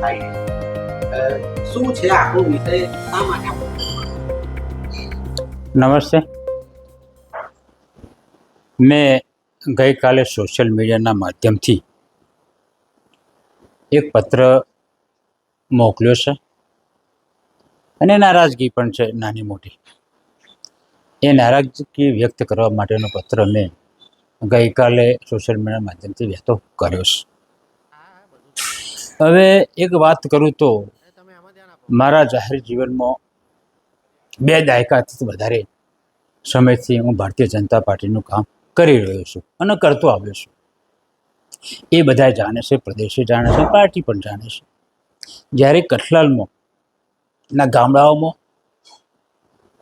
ભાઈ શું નમસ્તે. મેં ગઈકાલે સોશિયલ મીડિયાના માધ્યમથી એક પત્ર મોકલ્યો છે. અને નારાજગી પણ છે નાની મોટી. એ નારાજગી વ્યક્ત કરવા માટેનો પત્ર મેં ગઈકાલે સોશિયલ મીડિયા માધ્યમથી વહેતો કર્યો છે. હવે એક વાત કરું તો, મારા જાહેર જીવનમાં બે દાયકાથી વધારે સમયથી હું ભારતીય જનતા પાર્ટીનું કામ કરી રહ્યો છું અને કરતો આવ્યો છું. એ બધા જાણે છે, પ્રદેશે જાણે છે, પાર્ટી પણ જાણે છે. જ્યારે કઠલાલમાં ના ગામડાઓમાં,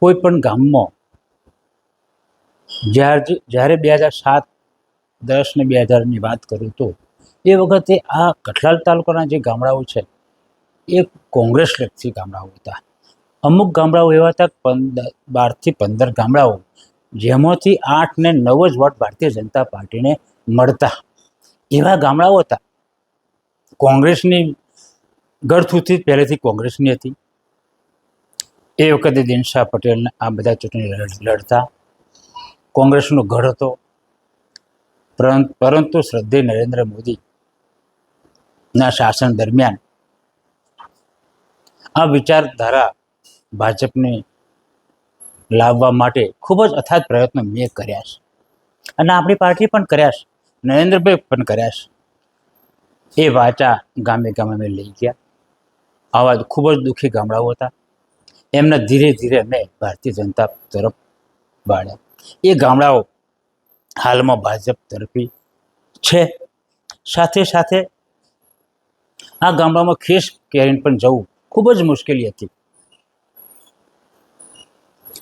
કોઈ પણ ગામમાં, જ્યારે જ્યારે બે હજાર સાત દસ ને બે હજારની વાત કરું તો, એ વખતે આ કઠલાલ તાલુકાના જે ગામડાઓ છે, એ કોંગ્રેસ લક્ષી ગામડાઓ હતા. અમુક ગામડાઓ એવા હતા પંદર, બારથી પંદર ગામડાઓ, જેમાંથી આઠ ને નવ જ વોટ ભારતીય જનતા પાર્ટીને મળતા. એવા ગામડાઓ હતા. કોંગ્રેસની ગળથુથી પહેલેથી કોંગ્રેસની હતી. એ વખતે દિનશાહ પટેલને આ બધા ચૂંટણી લડ- લડતા. કોંગ્રેસનો ગઢ હતો. પરંતુ શ્રદ્ધેય નરેન્દ્ર મોદીના શાસન દરમિયાન આ વિચારધારા ભાજપને લાવવા માટે ખૂબ જ અથાત પ્રયત્નો મેં કર્યા છે. અને આપણી પાર્ટી પણ કર્યા છે. નરેન્દ્રભાઈ પણ કર્યા છે. એ વાચા ગામે ગામે અમે લઈ ગયા. આવા ખૂબ જ દુઃખી ગામડાઓ હતા. એમને ધીરે ધીરે મેં ભારતીય જનતા તરફ વાળ્યા. એ ગામડાઓ હાલમાં ભાજપ તરફી છે. સાથે સાથે આ ગામડામાં ખેસ કેરીને પણ જવું ખૂબ જ મુશ્કેલી હતી.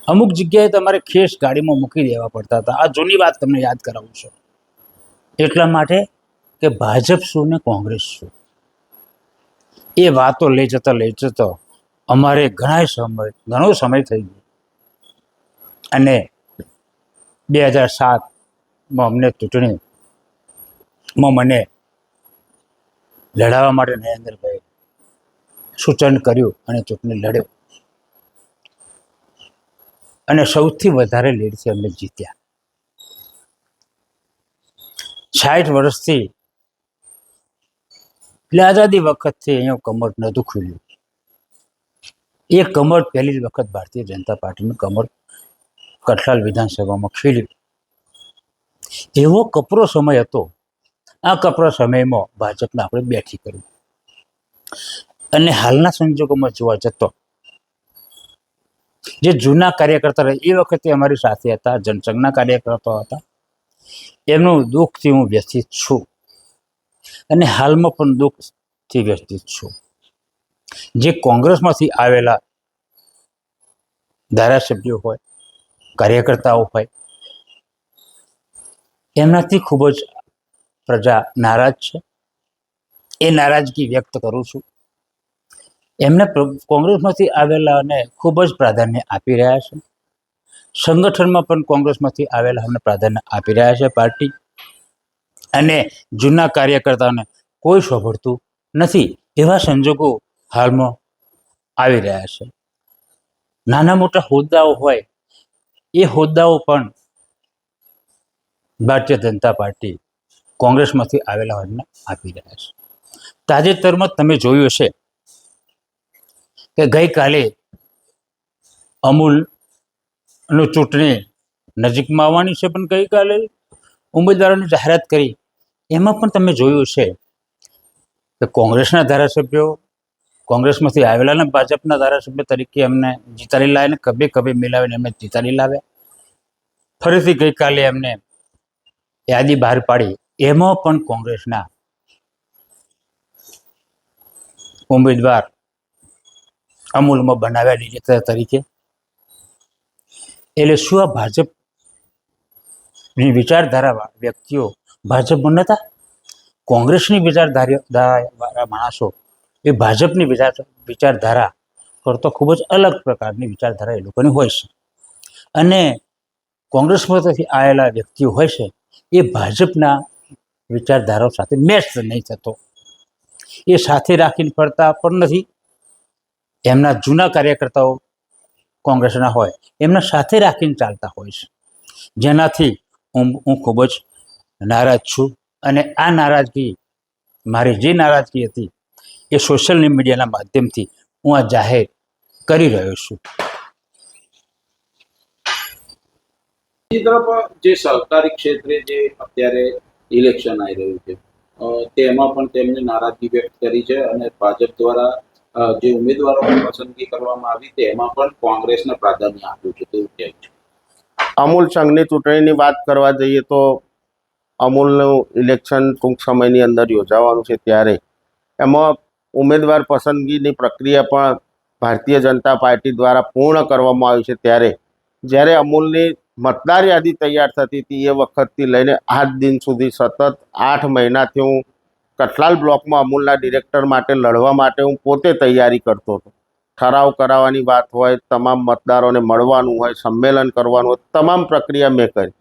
અમુક જગ્યાએ તમારે ખેસ ગાડીમાં મૂકી દેવા પડતા હતા. આ જૂની વાત તમને યાદ કરાવું છું. એટલા માટે કે ભાજપ શું ને કોંગ્રેસ શું એ વાતો લઈ જતા લઈ જતા અમારે ઘણા સમય, ઘણો સમય થઈ ગયો. અને બે હજાર સાતમાં અમને ચૂંટણીમાં મને લડાવવા માટે નરેન્દ્રભાઈ સૂચન કર્યું અને ચૂંટણી લડ્યો. અને સૌથી વધારે લીડથી અમે જીત્યા. સાઠ વર્ષથી, એટલે આઝાદી વખતથી અહીંયા કમર નહોતું ખુલ્યું. એ કમર પહેલી વખત ભારતીય જનતા પાર્ટીનું કમર કઠલાલ વિધાનસભામાં ખીલ્યું. એવો કપરો સમય હતો. આ કપરા સમયમાં ભાજપને આપણે બેઠી કરી. અને હાલના સંજોગોમાં જોવા જતો જે જૂના કાર્યકર્તા એ વખતે અમારી સાથે હતા, જનસંઘના કાર્યકર્તાઓ હતા. એમનું દુઃખથી હું વ્યથિત છું. અને હાલમાં પણ દુઃખથી વ્યથિત છું. જે કોંગ્રેસમાંથી આવેલા ધારાસભ્યો હોય, કાર્યકર્તાઓ હોય એમનાથી ખૂબ જ પ્રજા નારાજ છે. એ નારાજગી વ્યક્ત કરું છું. એમને કોંગ્રેસમાંથી આવેલાને ખૂબ જ પ્રાધાન્ય આપી રહ્યા છે. સંગઠનમાં પણ કોંગ્રેસમાંથી આવેલા અમને પ્રાધાન્ય આપી રહ્યા છે પાર્ટી. અને જૂના કાર્યકર્તાઓને કોઈ શોભડતું નથી એવા સંજોગો હાલમાં આવી રહ્યા છે. નાના મોટા હોદ્દાઓ હોય, એ હોદ્દાઓ પણ ભારતીય જનતા પાર્ટી કોંગ્રેસમાંથી આવેલા હોઈને આપી રહ્યા છે. તાજેતરમાં તમે જોયું હશે કે ગઈકાલે અમૂલનું ચૂંટણી નજીકમાં આવવાની છે, પણ ગઈકાલે ઉમેદવારોની જાહેરાત કરી. એમાં પણ તમે જોયું છે કે કોંગ્રેસના ધારાસભ્યો, કોંગ્રેસમાંથી આવેલા ને ભાજપના ધારાસભ્ય તરીકે એમને જીતાડી લાવીને કભે કભે મિલાવીને એમને જીતાડી લાવ્યા. ફરીથી ગઈકાલે એમને યાદી બહાર પાડી. એમાં પણ કોંગ્રેસના ઉમેદવાર અમૂલમાં બનાવ્યા ડિરેક્ટર તરીકે. એટલે શું આ ભાજપની વિચારધારા વ્યક્તિઓ ભાજપમાં નહોતા કોંગ્રેસની વિચારધારા માણસો એ ભાજપની વિચાર વિચારધારા કરતો ખૂબ જ અલગ પ્રકારની વિચારધારા એ લોકોની હોય છે. અને કોંગ્રેસમાંથી આવેલા વ્યક્તિઓ હોય છે એ ભાજપના વિચારધારાઓ સાથે મેચ નહીં થતો. એ સાથે રાખીને ફરતા પણ નથી. એમના જૂના કાર્યકર્તાઓ કોંગ્રેસના હોય, એમના સાથે રાખીને ચાલતા હોય છે. જેનાથી હું હું ખૂબ જ નારાજ છું અને આ નારાજગી, મારી જે નારાજગી હતી એ સોશિયલ મીડિયાના માધ્યમથી હું આ જાહેર કરી રહ્યો છું. બીજી તરફ જે સહકારી ક્ષેત્રે જે અત્યારે ઇલેક્શન આવી રહ્યું છે તેમાં પણ તેમને નારાજગી વ્યક્ત કરી છે અને ભાજપ દ્વારા જે ઉમેદવારોની પસંદગી કરવામાં આવી તેમાં પણ કોંગ્રેસને પ્રાધાન્ય આપ્યું છે, તેવું કહે છે. અમૂલ સંઘની ચૂંટણીની વાત કરવા જઈએ તો અમૂલનું ઇલેક્શન ટૂંક સમયની અંદર યોજાવાનું છે ત્યારે. એમાં ઉમેદવાર પસંદગીની પ્રક્રિયા પણ ભારતીય જનતા પાર્ટી દ્વારા પૂર્ણ કરવામાં આવી છે ત્યારે. જ્યારે અમૂલની મતદાર યાદી તૈયાર થતી હતી એ વખતથી લઈને આજ દિન સુધી સતત આઠ મહિનાથી હું કઠલાલ બ્લોકમાં અમૂલના ડિરેક્ટર માટે લડવા માટે હું પોતે તૈયારી કરતો હતો. ઠરાવ કરાવવાની વાત હોય, તમામ મતદારોને મળવાનું હોય, સંમેલન કરવાનું હોય, તમામ પ્રક્રિયા મેં કરી.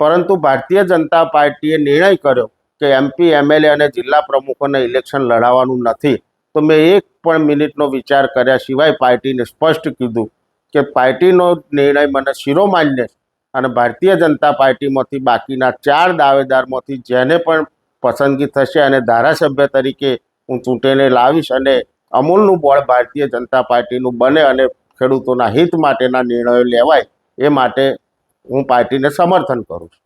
પરંતુ ભારતીય જનતા પાર્ટીએ નિર્ણય કર્યો કે એમપી એમએલએ અને જિલ્લા પ્રમુખોને ઇલેક્શન લડાવવાનું નથી. તો મેં એક પણ મિનિટનો વિચાર કર્યા સિવાય પાર્ટીને સ્પષ્ટ કીધું કે પાર્ટીનો નિર્ણય મને શિરોમાન્ય અને ભારતીય જનતા પાર્ટીમાંથી બાકીના ચાર દાવેદારમાંથી જેને પણ પસંદગી થશે અને ધારાસભ્ય તરીકે હું ચૂંટીને લાવીશ અને અમૂલનું બોર્ડ ભારતીય જનતા પાર્ટીનું બને અને ખેડૂતોના હિત માટેના નિર્ણયો લેવાય એ માટે હું પાર્ટીને સમર્થન કરું છું.